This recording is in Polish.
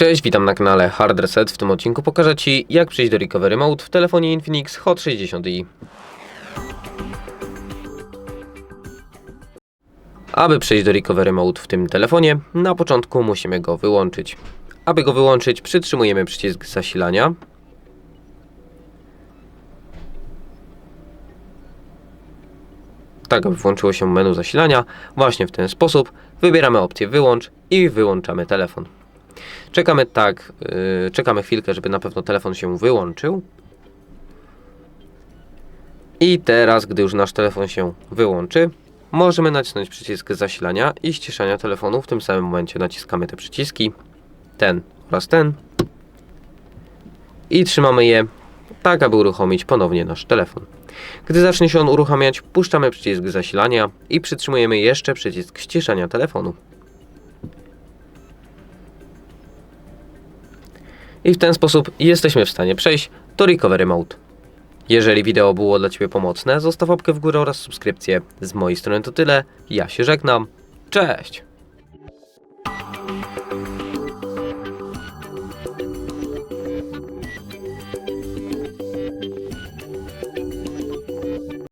Cześć, witam na kanale Hard Reset. W tym odcinku pokażę Ci, jak przejść do Recovery Mode w telefonie Infinix Hot 60i. Aby przejść do Recovery Mode w tym telefonie, na początku musimy go wyłączyć. Aby go wyłączyć, przytrzymujemy przycisk zasilania. Tak, aby włączyło się menu zasilania, właśnie w ten sposób wybieramy opcję wyłącz i wyłączamy telefon. Czekamy tak, yy, czekamy chwilkę, żeby na pewno telefon się wyłączył. I teraz, gdy już nasz telefon się wyłączy, możemy nacisnąć przycisk zasilania i ściszania telefonu. W tym samym momencie naciskamy te przyciski, ten oraz ten. I trzymamy je tak, aby uruchomić ponownie nasz telefon. Gdy zacznie się on uruchamiać, puszczamy przycisk zasilania i przytrzymujemy jeszcze przycisk ściszania telefonu. I w ten sposób jesteśmy w stanie przejść do Recovery Mode. Jeżeli wideo było dla Ciebie pomocne, zostaw łapkę w górę oraz subskrypcję. Z mojej strony to tyle, ja się żegnam, cześć!